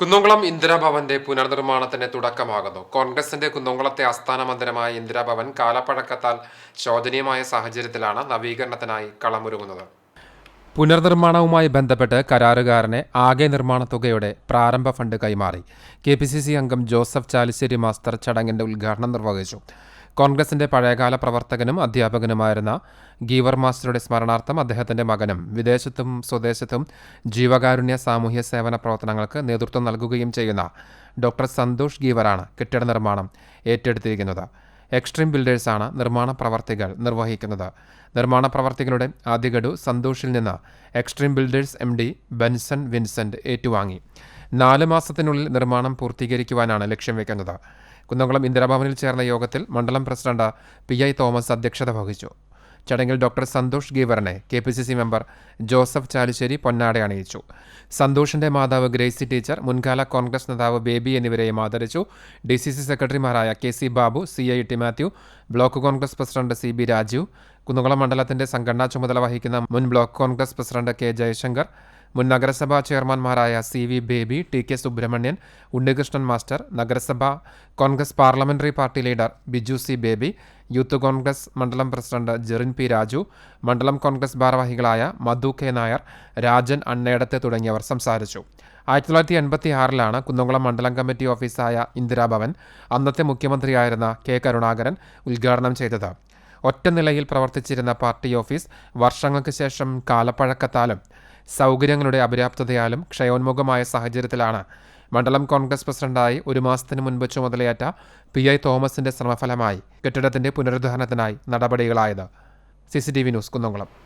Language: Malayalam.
കുന്നംകുളം ഇന്ദിരാഭവന്റെ പുനർനിർമ്മാണത്തിന് തുടക്കമാകുന്നു. കോൺഗ്രസിന്റെ കുന്നംകുളത്തെ ആസ്ഥാന മന്ദിരമായ ഇന്ദിരാഭവൻ കാലപ്പഴക്കത്താൽ ശോചനീയമായ സാഹചര്യത്തിലാണ് നവീകരണത്തിനായി കളമൊരുങ്ങുന്നത്. പുനർനിർമ്മാണവുമായി ബന്ധപ്പെട്ട് കരാറുകാരനെ ആകെ നിർമ്മാണ തുകയുടെ പ്രാരംഭ ഫണ്ട് കൈമാറി. കെ പി സി സി അംഗം ജോസഫ് ചാലിശ്ശേരി മാസ്റ്റർ ചടങ്ങിന്റെ ഉദ്ഘാടനം നിർവഹിച്ചു. കോൺഗ്രസിന്റെ പഴയകാല പ്രവർത്തകനും അധ്യാപകനുമായിരുന്ന ഗീവർ മാസ്റ്ററുടെ സ്മരണാർത്ഥം അദ്ദേഹത്തിന്റെ മകനും വിദേശത്തും സ്വദേശത്തും ജീവകാരുണ്യ സാമൂഹ്യ സേവന പ്രവർത്തനങ്ങൾക്ക് നേതൃത്വം നൽകുകയും ചെയ്യുന്ന ഡോക്ടർ സന്തോഷ് ഗീവറാണ് കെട്ടിട നിർമ്മാണം ഏറ്റെടുത്തിരിക്കുന്നത്. എക്സ്ട്രീം ബിൽഡേഴ്സാണ് നിർമ്മാണ പ്രവർത്തികൾ നിർവഹിക്കുന്നത്. നിർമ്മാണ പ്രവർത്തികളുടെ ആദ്യഗഡു സന്തോഷിൽ നിന്ന് extreme builders M D Benson Vincent ഏറ്റുവാങ്ങി. നാല് മാസത്തിനുള്ളിൽ നിർമ്മാണം പൂർത്തീകരിക്കുവാനാണ് ലക്ഷ്യം വെക്കുന്നത്. കുന്നംകുളം ഇന്ദിരാഭവനിൽ ചേർന്ന യോഗത്തിൽ മണ്ഡലം പ്രസിഡന്റ് പി ഐ തോമസ് അധ്യക്ഷത വഹിച്ചു. ചടങ്ങിൽ doctor Santhosh ഗീവറിനെ K P C C member Joseph Chalissery പൊന്നാട അണിയിച്ചു. സന്തോഷിന്റെ മാതാവ് ഗ്രേസി ടീച്ചർ മുൻകാല കോൺഗ്രസ് നേതാവ് ബേബി എന്നിവരെയും ആദരിച്ചു. ഡി സി സി സെക്രട്ടറിമാരായ K C Babu C I T Mathew block Congress president C B Rajeev Kunnamkulam മണ്ഡലത്തിന്റെ സംഘടനാ ചുമതല വഹിക്കുന്ന മുൻ block Congress president K Jayashankar മുൻ നഗരസഭാ ചെയർമാൻമാരായ C V Baby T K Subramanian Unnikrishnan master നഗരസഭാ Congress parliamentary party leader Biju C Baby youth Congress മണ്ഡലം പ്രസിഡന്റ് ജെറിൻ പി രാജു മണ്ഡലം കോൺഗ്രസ് ഭാരവാഹികളായ മധു കെ നായർ രാജൻ അണ്ണേടത്തെ തുടങ്ങിയവർ സംസാരിച്ചു. ആയിരത്തി തൊള്ളായിരത്തി എൺപത്തി ആറിലാണ് കുന്നംകുളം മണ്ഡലം കമ്മിറ്റി ഓഫീസായ ഇന്ദിരാഭവൻ അന്നത്തെ മുഖ്യമന്ത്രിയായിരുന്ന കെ കരുണാകരൻ ഉദ്ഘാടനം ചെയ്തത്. ഒറ്റ നിലയിൽ പ്രവർത്തിച്ചിരുന്ന പാർട്ടി ഓഫീസ് വർഷങ്ങൾക്ക് ശേഷം കാലപ്പഴക്കത്താലും സൗകര്യങ്ങളുടെ അപര്യാപ്തതയാലും ക്ഷയോന്മുഖമായ സാഹചര്യത്തിലാണ്. മണ്ഡലം കോൺഗ്രസ് പ്രസിഡന്റായി ഒരു മാസത്തിന് മുൻപ് ചുമതലയേറ്റ പി ഐ തോമസിന്റെ ശ്രമഫലമായി കെട്ടിടത്തിന്റെ പുനരുദ്ധാരണത്തിനായി നടപടികളായത്. C C T V news Kunnamkulam.